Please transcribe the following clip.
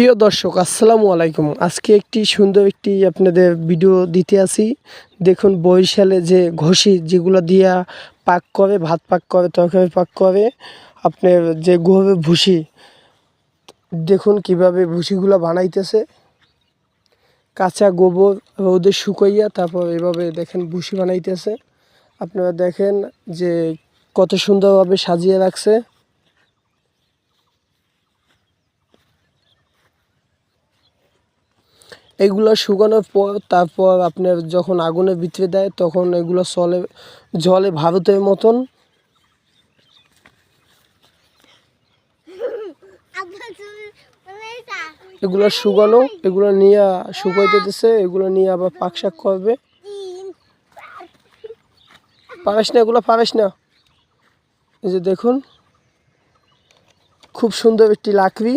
প্রিয় দর্শক, আসসালামু আলাইকুম। আজকে একটি সুন্দর একটি আপনাদের ভিডিও দিতে আসি দেখুন, বরিশালে যে ঘষি যেগুলো দিয়া পাক করে, ভাত পাক করে, তরকারি পাক করে, আপনার যে গোবে ভুসি, দেখুন কীভাবে ভুসিগুলো বানাইতেছে। কাঁচা গোবর রোদে শুকাইয়া তারপর এভাবে দেখেন ভুসি বানাইতেছে। আপনারা দেখেন যে কত সুন্দরভাবে সাজিয়ে রাখছে। এগুলো শুকানোর পর, তারপর আপনার যখন আগুনে ভিতরে দেয়, তখন এগুলো চলে জলে ভারতের মতন। এগুলো শুকানো, এগুলো নিয়ে শুকাইতে দিছে এগুলো নিয়ে আবার পাক শাক করবে। পারিস না, এগুলো পারিস না। এই যে দেখুন, খুব সুন্দর একটি লাকড়ি।